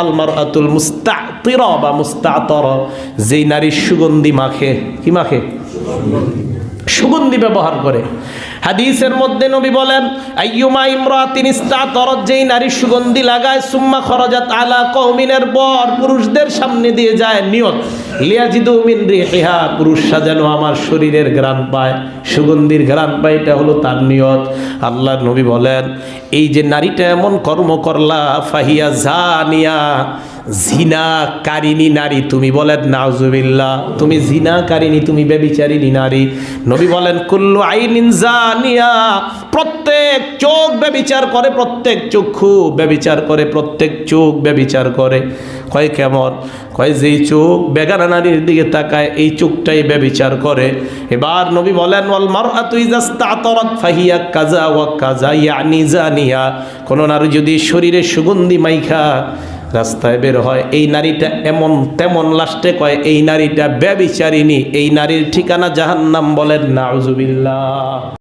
আলমার আতুল মুস্তাতির বা মুস্তাতর। যেই নারীর সুগন্ধি মাখে, কি মাখে? সুগন্ধি ব্যবহার করে। হাদিসের মধ্যে নবী বলেন, আইয়ুমা ইমরাতিন ইস্তাতরত যেই নারী সুগন্ধি লাগায়, সুম্মা খরজাত আলা কওমিনের বর পুরুষদের সামনে দিয়ে যায় নিয়ত। লিয়াজিদু মিন পুরুষরা যেন আমার শরীরের ঘ্রাণ পায়, সুগন্ধির ঘ্রাণ পায়, এটা হলো তার নিয়ত। আল্লাহ নবী বলেন, এই যে নারীটা এমন কর্ম করলা, ফাহিয়া জানিয়া জিনা কারিনী নারী, তুমি বলেন, নাউজুবিল্লাহ, তুমি জিনা কারিনী তুমি ব্যবিচারিনী নারী। নবী বলেন, কুল্লু আইনিন জানিয়া, প্রত্যেক চোখ ব্যবিচার করে, প্রত্যেক চক্ষু ব্যবিচার করে, প্রত্যেক চোখ ব্যবিচার করে। কয় কেমন? কয়, যেই চোখ বেগানা নারীর দিকে তাকায়, এই চোখটাই ব্যবিচার করে। এবার নবী বলেন ফাহিয়া কাজা ওয়া কাজা কোন নারী যদি শরীরে সুগন্ধি মাইখা রাস্তায় বের হয়, এই নারীটা এমন তেমন লাস্টে কয়, এই নারীটা ব্যবিচারিণী, এই নারীর ঠিকানা জাহান্নাম বলেন, নাউজুবিল্লাহ।